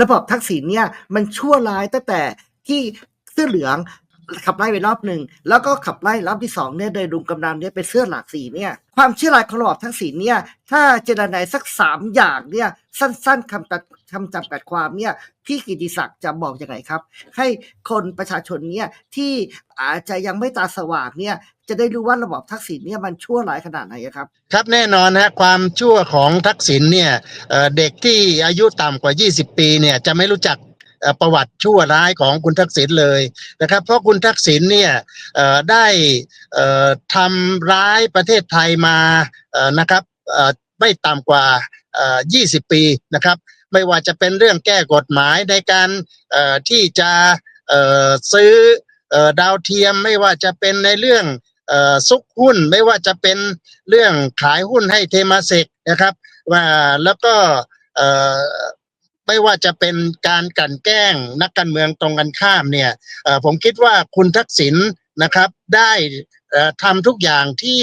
ระบอบทักษิณเนี่ยมันชั่วร้ายตั้งแต่ที่เสื้อเหลือง ขับไล่ไปรอบหนึ่งแล้วก็ขับไล่รอบที่สองเนี่ยโดยรุมกำนันเนี่ยเป็นเสื้อหลากสีเนี่ยความเชั่วร้ายของระบอบทักษิณเนี่ยถ้าเจรนายสักสามอย่างเนี่ยสั้นๆคำตัดคำจำกัดความเนี่ยพี่กิติศักดิ์จะบอกยังไงครับ ให้คนประชาชนเนี่ยที่อาจจะยังไม่ตาสว่างเนี่ยจะได้รู้ว่าระบอบทักษิณเนี่ยมันชั่วร้ายขนาดไหนครับ ครับแน่นอนฮะความชั่วของทักษิณเนี่ยเเด็กที่อายุต่ำกว่า 20 ปีเนี่ยจะไม่รู้จัก ประวัติชั่วร้ายของคุณทักษิณเลยนะครับ เพราะคุณทักษิณเนี่ยได้ทำร้ายประเทศไทยมานะครับไม่ต่ำกว่าเอ่อ20 ปีนะครับ ไม่ว่าจะเป็นเรื่องแก้กฎหมายในการที่จะซื้อดาวเทียมไม่ว่าจะเป็นในเรื่องซุกหุ้นไม่ว่าจะเป็นเรื่องขายหุ้นให้เทมาเซกนะครับว่าแล้วก็ ไม่ว่าจะเป็นการกลั่นแกล้งนักการเมืองตรงกันข้ามเนี่ยผมคิดว่าคุณทักษิณนะครับได้ทำทุกอย่างที่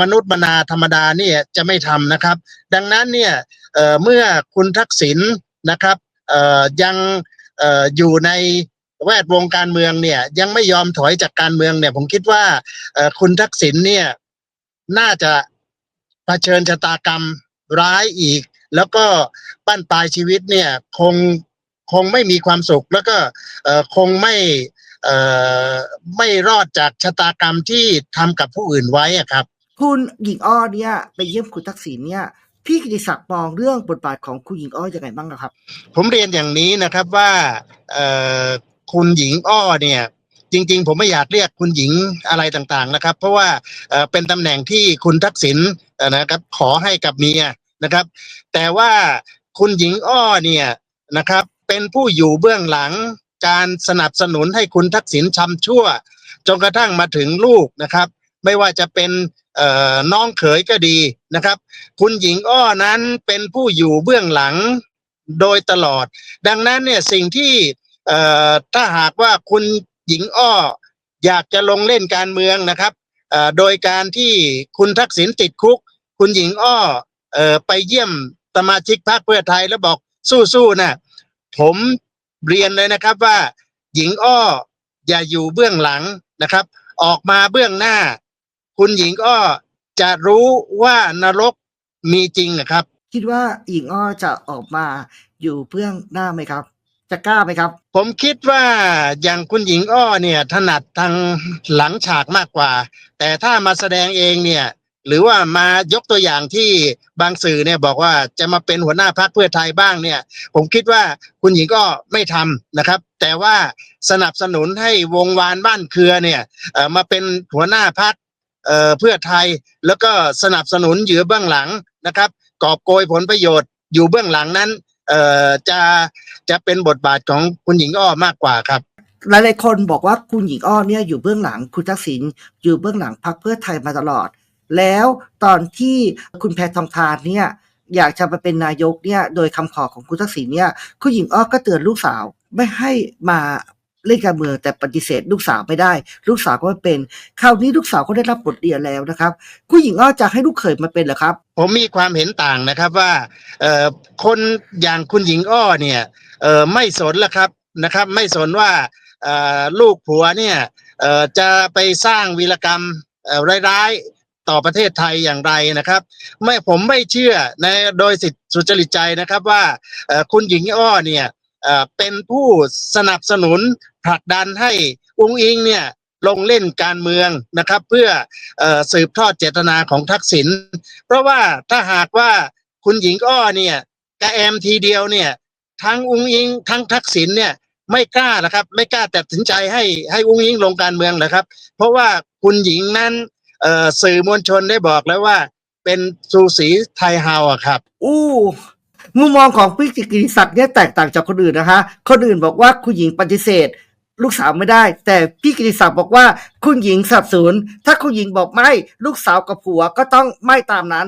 มนุษย์มนาธรรมดาเนี่ยจะไม่ทำนะครับ ดังนั้นเนี่ยเมื่อคุณทักษิณนะครับยังอยู่ในแวดวงการเมืองเนี่ยยังไม่ยอมถอยจากการเมืองเนี่ยผมคิดว่าคุณทักษิณเนี่ยน่าจะเผชิญชะตากรรมร้ายอีก แล้วก็ปั้นปลายชีวิตเนี่ยคงคงไม่มีความสุข แล้วก็เอ่อคงไม่เอ่อไม่รอดจากชะตากรรมที่ทำกับผู้อื่นไว้อะครับ คุณหญิงอ้อเนี่ยไปเยี่ยมคุณทักษิณเนี่ยพี่กิติศักดิ์มองเรื่องบทบาทของคุณหญิงอ้อยังไงบ้างอะครับ ผมเรียนอย่างนี้นะครับว่าเอ่อคุณหญิงอ้อเนี่ยจริงๆ ผมไม่อยากเรียกคุณหญิงอะไรต่างๆนะครับ เพราะว่าเอ่อเป็นตำแหน่งที่คุณทักษิณเอ่อนะครับขอให้กับเมีย นะครับ แต่ว่าคุณหญิงอ้อเนี่ยนะครับ เป็นผู้อยู่เบื้องหลังการสนับสนุนให้คุณทักษิณชำชั่วจนกระทั่งมาถึงลูกนะครับ ไม่ว่าจะเป็นน้องเขยก็ดีนะครับ คุณหญิงอ้อนั้นเป็นผู้อยู่เบื้องหลังโดยตลอด ดังนั้นเนี่ยสิ่งที่ถ้าหากว่าคุณหญิงอ้ออยากจะลงเล่นการเมืองนะครับโดยการที่คุณทักษิณติดคุก คุณหญิงอ้อ เอ่อไปเยี่ยมสมาชิกพรรคเพื่อไทยแล้วบอกสู้ๆนะผมเรียนเลยนะครับว่า หญิงอ้ออย่าอยู่เบื้องหลังนะครับ ออกมาเบื้องหน้า คุณหญิงอ้อจะรู้ว่านรกมีจริงนะครับ คิดว่าหญิงอ้อจะออกมาอยู่เบื้องหน้าไหมครับ จะกล้าไหมครับ ผมคิดว่าอย่างคุณหญิงอ้อเนี่ยถนัดทางหลังฉากมากกว่า แต่ถ้ามาแสดงเองเนี่ย หรือว่ามายกตัวอย่างที่บางสื่อเนี่ยบอกว่าจะมาเป็นหัวหน้าพรรคเพื่อไทยบ้างเนี่ย ผมคิดว่าคุณหญิงก็ไม่ทำนะครับ แต่ว่าสนับสนุนให้วงวานบ้านเครือเนี่ยมาเป็นหัวหน้าพรรคเอ่อเพื่อไทยแล้วก็สนับสนุนอยู่เบื้องหลังนะครับกอบโกยผลประโยชน์อยู่เบื้องหลังนั้นเอ่อจะจะเป็นบทบาทของคุณหญิงอ้อมากกว่าครับหลายๆคนบอกว่าคุณหญิงอ้อเนี่ยอยู่เบื้องหลังคุณทักษิณอยู่เบื้องหลังพรรคเพื่อไทยมาตลอด แล้วตอนที่คุณแพทองทานเนี่ยอยากจะมาเป็นนายกเนี่ยโดยคำขอของคุณทักษิณเนี่ยคุณหญิงอ้อก็เตือนลูกสาว ไม่ให้มาเล่นการเมืองแต่ปฏิเสธลูกสาวไม่ได้ ลูกสาวก็ไม่เป็น คราวนี้ลูกสาวก็ได้รับบทเรียนแล้วนะครับคุณหญิงอ้อจะให้ลูกเขยมาเป็นเหรอครับ ผมมีความเห็นต่างนะครับว่าคนอย่างคุณหญิงอ้อเนี่ยไม่สนละครับนะครับ ไม่สนว่าลูกผัวเนี่ยจะไปสร้างวีรกรรมร้ายๆ ต่อประเทศไทยอย่างไรนะครับ ไม่ผมไม่เชื่อในโดยสิทธิสุจริตใจนะครับว่าคุณหญิงอ้อเนี่ยเป็นผู้สนับสนุนผลักดันให้อุ้งอิงเนี่ยลงเล่นการเมืองนะครับ เพื่ออสืบทอดเจตนาของทักษิณเพราะว่าถ้าหากว่าคุณหญิงอ้อเนี่ยกระแอมทีเดียวเนี่ยทั้งอุ้งอิงทั้งทักษิณเนี่ยไม่กล้านะครับ ไม่กล้าตัดสินใจให้ให้อุ้งอิงลงการเมืองนะครับ เพราะว่าคุณหญิงนั้น สื่อมวลชนได้บอกแล้วว่า เป็นสูสีไทยเฮาอะครับ อู้มุมมองของพี่กิติศักดิ์เนี่ยแตกต่างจากคนอื่นนะคะ คนอื่นบอกว่าคุณหญิงปฏิเสธ ลูกสาวไม่ได้ แต่พี่กิติศักดิ์บอกว่าคุณหญิงสับสนถ้าคุณหญิงบอกไม่ ลูกสาวกับผัวก็ต้องไม่ตามนั้น